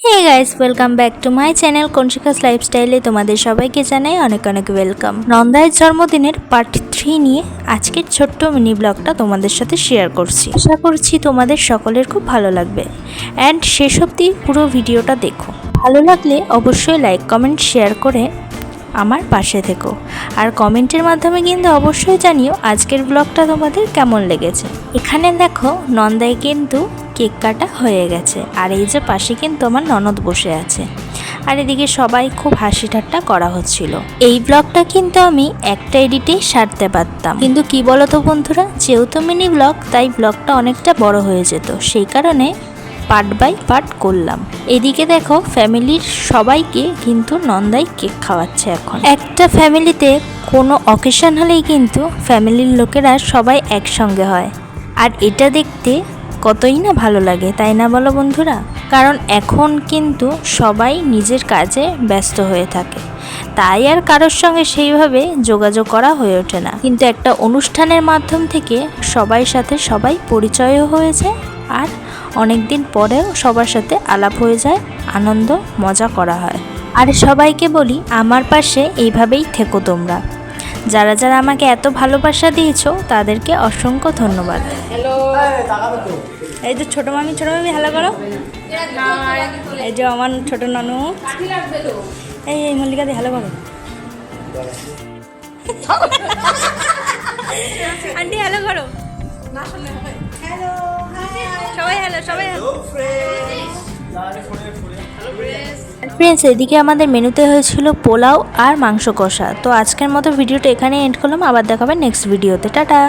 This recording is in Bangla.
Hey guys welcome back to my channel conscious লাইফস্টাইলে তোমাদের সবাইকে জানাই অনেক অনেক ওয়েলকাম নন্দায়ের জন্মদিনের পার্ট থ্রি নিয়ে আজকের ছোট্ট মিনি ব্লগটা তোমাদের সাথে শেয়ার করছি। আশা করছি তোমাদের সকলের খুব ভালো লাগবে। অ্যান্ড শেষ অবধি পুরো ভিডিওটা দেখো। ভালো লাগলে অবশ্যই লাইক কমেন্ট শেয়ার করে আমার পাশে থেকো। আর কমেন্টের মাধ্যমে কিন্তু অবশ্যই জানিও আজকের ব্লগটা তোমাদের কেমন লেগেছে। এখানে দেখো নন্দায় কিন্তু কেক কাটা হয়ে গেছে। আর এই যে পাশে কিন্তু আমার ননদ বসে আছে। আর এদিকে সবাই খুব হাসি ঠাট্টা করা হচ্ছিল। এই ব্লগটা কিন্তু আমি একটা এডিটেই সারতে পারতাম। কিন্তু কি বলতো বন্ধুরা, যেহেতু মিনি ব্লগ, তাই ব্লগটা অনেকটা বড় হয়ে যেত। সেই কারণে পার্ট বাই পার্ট করলাম। এদিকে দেখো, ফ্যামিলির সবাইকে কিন্তু নন্দাই কেক খাওয়াচ্ছে এখন। একটা ফ্যামিলিতে কোনো অকেশন হলেই কিন্তু ফ্যামিলির লোকেরা সবাই একসঙ্গে হয়। আর এটা দেখতে কতই না ভালো লাগে, তাই না বলো বন্ধুরা? কারণ এখন কিন্তু সবাই নিজের কাজে ব্যস্ত হয়ে থাকে। তাই আর কারোর সঙ্গে সেইভাবে যোগাযোগ করা হয়ে ওঠে না। কিন্তু একটা অনুষ্ঠানের মাধ্যম থেকে সবাই সাথে সবাই পরিচয়ও হয়েছে আর অনেক দিন পরেও সবার সাথে আলাপ হয়ে যায়, আনন্দ, মজা করা হয়। আর সবাইকে বলি, আমার পাশে এইভাবেই থেকো তোমরা। যারা যারা আমাকে এত ভালোবাসা দিয়েছ, তাদেরকে অসংখ্য ধন্যবাদ। এই যে ছোট মামি ছোট মামি হ্যালো করো। এই যে আমার ছোট নানু। এই এই মল্লিকা দি হ্যালো করো। আন্টি হ্যালো করো। সবাই হ্যালো সবাই হ্যালো ফ্রেন্ডস এদিকে আমাদের মেনুতে হয়েছিল পোলাও আর মাংস কষা। তো আজকের মতো ভিডিওটা এখানে এন্ড করলাম। আবার দেখাবেন নেক্সট ভিডিওতে টাটা!